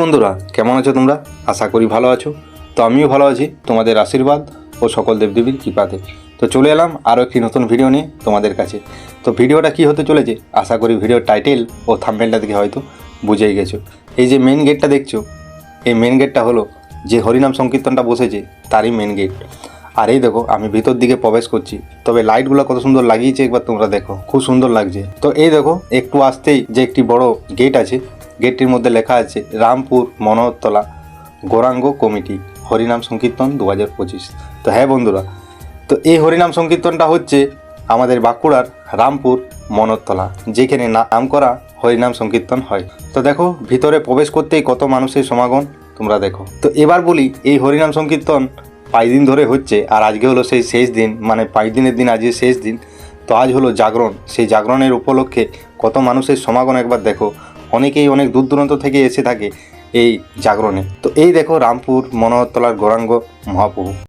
বন্ধুরা, কেমন আছো তোমরা? আশা করি ভালো আছো। তো আমিও ভালো আছি, তোমাদের আশীর্বাদ ও সকল দেবদেবীর কৃপাতে। তো চলে এলাম আরও একটি নতুন ভিডিও নিয়ে তোমাদের কাছে। তো ভিডিওটা কি হতে চলেছে? আশা করি ভিডিওর টাইটেল ও থাম্বেলটা দেখে হয়তো বুঝেই গেছো। এই যে মেন গেটটা দেখছ, এই মেন গেটটা হলো যে হরিনাম সংকীর্তনটা বসেছে, তারই মেন গেট আর এই দেখো, আমি ভিতর দিকে প্রবেশ করছি, তবে লাইটগুলো কত সুন্দর লাগিয়েছে একবার তোমরা দেখো, খুব সুন্দর লাগছে। তো এই দেখো, একটু আসতেই যে একটি বড় গেট আছে গেটটির মধ্যে লেখা আছে, রামপুর মনোহরতলা গৌরাঙ্গ কমিটি, হরিনাম সংকীর্তন দু হাজার পঁচিশ। তো হ্যাঁ বন্ধুরা, তো এই হরিনাম সংকীর্তনটা হচ্ছে আমাদের বাঁকুড়ার রামপুর মনোরতলা যেখানে নাম করা হরিনাম সংকীর্তন হয়। তো দেখো, ভিতরে প্রবেশ করতেই কত মানুষের সমাগম, তোমরা দেখো। তো এবার বলি, এই হরিনাম সংকীর্তন পাঁচ দিন ধরে হচ্ছে, আর আজকে হলো সেই শেষ দিন মানে পাঁচ দিনের দিন আজকে শেষ দিন। তো আজ হলো জাগরণ, সেই জাগরণের উপলক্ষে কত মানুষের সমাগম একবার দেখো। অনেকেই অনেক দূর দূরান্ত থেকে এসে থাকে এই জাগরণে। তো এই দেখো রামপুর, মনোহরতলার গৌরাঙ্গ মহাপ্রভু।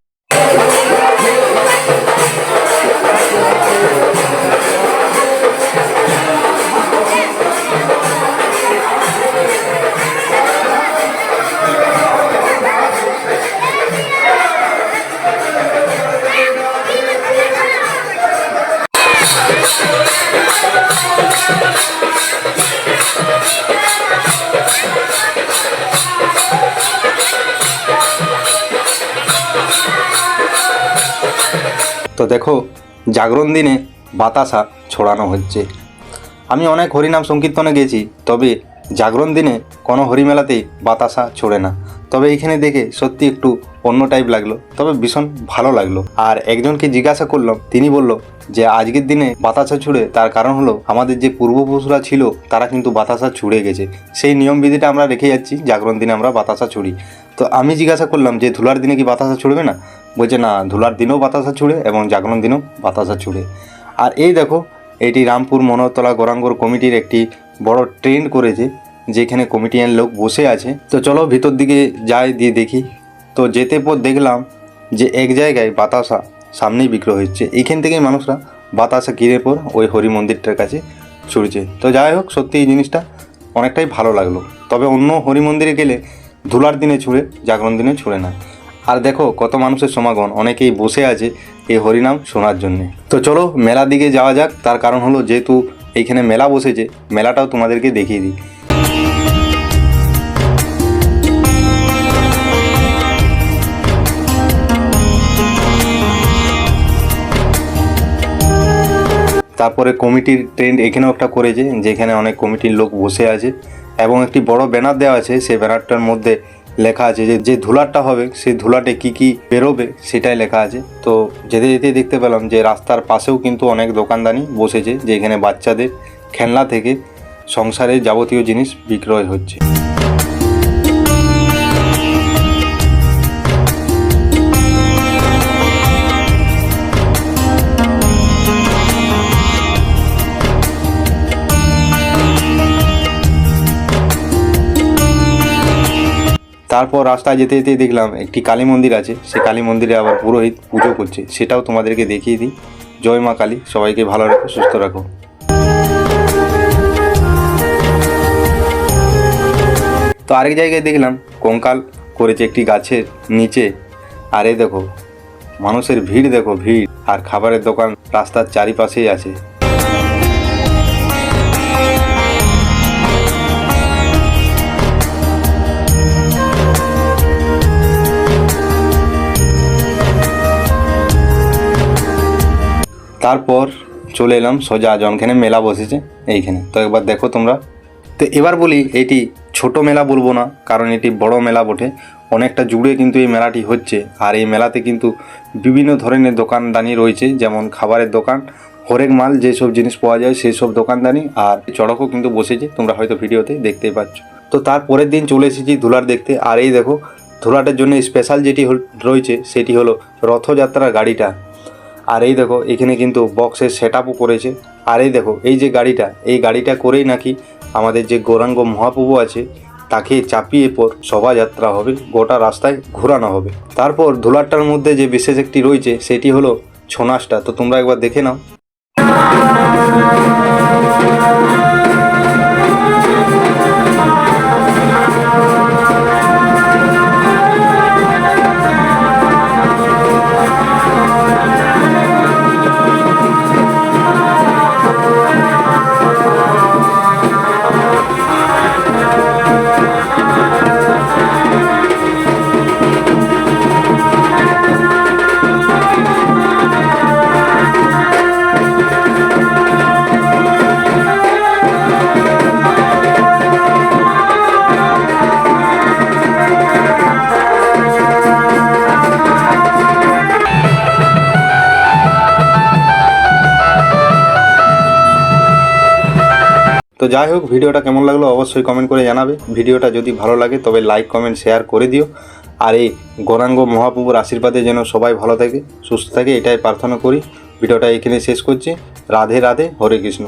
তো দেখো, জাগরণ দিনে বাতাসা ছড়ানো হচ্ছে। আমি অনেক হরিনাম সংকীর্তনে গেছি, তবে জাগরণ দিনে কোনো হরিমেলাতেই বাতাসা ছড়ে না। তবে এখানে দেখে সত্যি একটু অন্য টাইপ লাগল, তবে ভীষণ ভালো লাগল। আর একজনকে জিজ্ঞাসা করলাম, তিনি বলল যে, আজকের দিনে বাতাসা ছুড়ে, তার কারণ হলো আমাদের যে পূর্বপুরুষরা ছিল, তারা কিন্তু বাতাসা ছুড়ে গেছে। সেই নিয়মবিধিটা আমরা রেখে যাচ্ছি, জাগরণ দিনে আমরা বাতাসা ছুড়ি। তো আমি জিজ্ঞাসা করলাম যে, ধুলার দিনে কি বাতাসা ছুড়বে না? বলছে, না, ধুলার দিনেও বাতাসা ছুড়ে এবং জাগরণ দিনেও বাতাসা ছুড়ে। আর এই দেখো, এটি রামপুর মনোহরতলা গৌরাঙ্গর কমিটির একটি বড় ট্রেন্ড করেছে, যেখানে কমিটিয়ান লোক বসে আছে। তো চলো ভিতর দিকে যাই, দিয়ে দেখি। তো যেতে পর দেখলাম যে এক জায়গায় বাতাসা সামনেই বিক্রয় হচ্ছে। এইখান থেকেই মানুষরা বাতাসা কিনে পর ওই হরি মন্দিরটার কাছে ছুটছে। তো যাই হোক, সত্যি এই জিনিসটা অনেকটাই ভালো লাগল। তবে অন্য হরি মন্দিরে গেলে ধুলার দিনে ছুঁড়ে, জাগরণ দিনে ছুঁড়ে না। আর দেখো কত মানুষের সমাগম। অনেকেই বসে আছে এই হরিনাম শোনার জন্যে। তো চলো মেলার দিকে যাওয়া যাক। তার কারণ হলো যেহেতু এইখানে মেলা বসেছে, মেলাটাও তোমাদেরকে দেখিয়ে দিই। তারপরে কমিটির ট্রেন্ড এখানেও একটা করেছে, যেখানে অনেক কমিটির লোক বসে আছে। এবং একটি বড় ব্যানার দেওয়া আছে, সেই ব্যানারটার মধ্যে লেখা আছে যে যে ধুলাটা হবে, সেই ধুলাটে কি কি বেরোবে সেটাই লেখা আছে। তো যেতে যেতে দেখতে পেলাম যে রাস্তার পাশেও কিন্তু অনেক দোকানদানি বসেছে যে যেখানে বাচ্চাদের খেলনা থেকে সংসারের যাবতীয় জিনিস বিক্রয় হচ্ছে। তারপর রাস্তায় যেতে যেতে দেখলাম একটি কালী মন্দির আছে। সেই কালী মন্দিরে আবার পুরোহিত পুজো করছে। সেটাও তোমাদেরকে দেখিয়ে দিই। জয় মা কালী। সবাইকে ভালো রাখো, সুস্থ রাখো। তো আরেক জায়গায় দেখলাম কঙ্কাল করেছে একটি গাছের নিচে। আরে দেখো, মানুষের ভিড় দেখো, ভিড়। আর খাবারের দোকান রাস্তার চারিপাশেই আছে। তারপর চলে এলাম সোজা জনখানে মেলা বসেছে, এইখানে। তো একবার দেখো তোমরা। তো এবার বলি, এটি ছোট মেলা বলব না, কারণ এটি বড় মেলা বটে। অনেকটা জুড়ে কিন্তু এই মেলাটি হচ্ছে। আর এই মেলাতে কিন্তু বিভিন্ন ধরনের দোকানদানি রয়েছে, যেমন খাবারের দোকান, হরেক মাল যেসব জিনিস পাওয়া যায় সেই সব দোকানদানি, আর চড়কও কিন্তু বসেছে, তোমরা হয়তো ভিডিওতে দেখতেই পাচ্ছ। তো তার পরের দিন চলে এসেছি ধুলার দেখতে, আর এই দেখো, ধুলাটের জন্য স্পেশাল যেটি রয়েছে, সেটি হলো রথযাত্রার গাড়িটা। আর এই দেখো, এখানে কিন্তু বক্সের সেট আপও করেছে। আর এই দেখো, এই যে গাড়িটা, এই গাড়িটা করেই নাকি আমাদের যে গৌরাঙ্গ মহাপ্রভু আছে, তাকে চাপিয়ে পর শোভাযাত্রা হবে, গোটা রাস্তায় ঘোরানো হবে। তারপর ধুলারটার মধ্যে যে বিশেষ একটি রয়েছে, সেটি হলো ছৌ তো তোমরা একবার দেখে নাও। তো যাই হোক, ভিডিওটা কেমন লাগল অবশ্যই কমেন্ট করে জানাবে। ভিডিওটা যদি ভালো লাগে, তবে লাইক কমেন্ট শেয়ার করে দিও। আর এই গৌরাঙ্গ মহাপ্রভুর আশীর্বাদে যেন সবাই ভালো থাকে, সুস্থ থাকে, এটাই প্রার্থনা করি। ভিডিওটা এখানে শেষ করছি। রাধে রাধে, হরে কৃষ্ণ।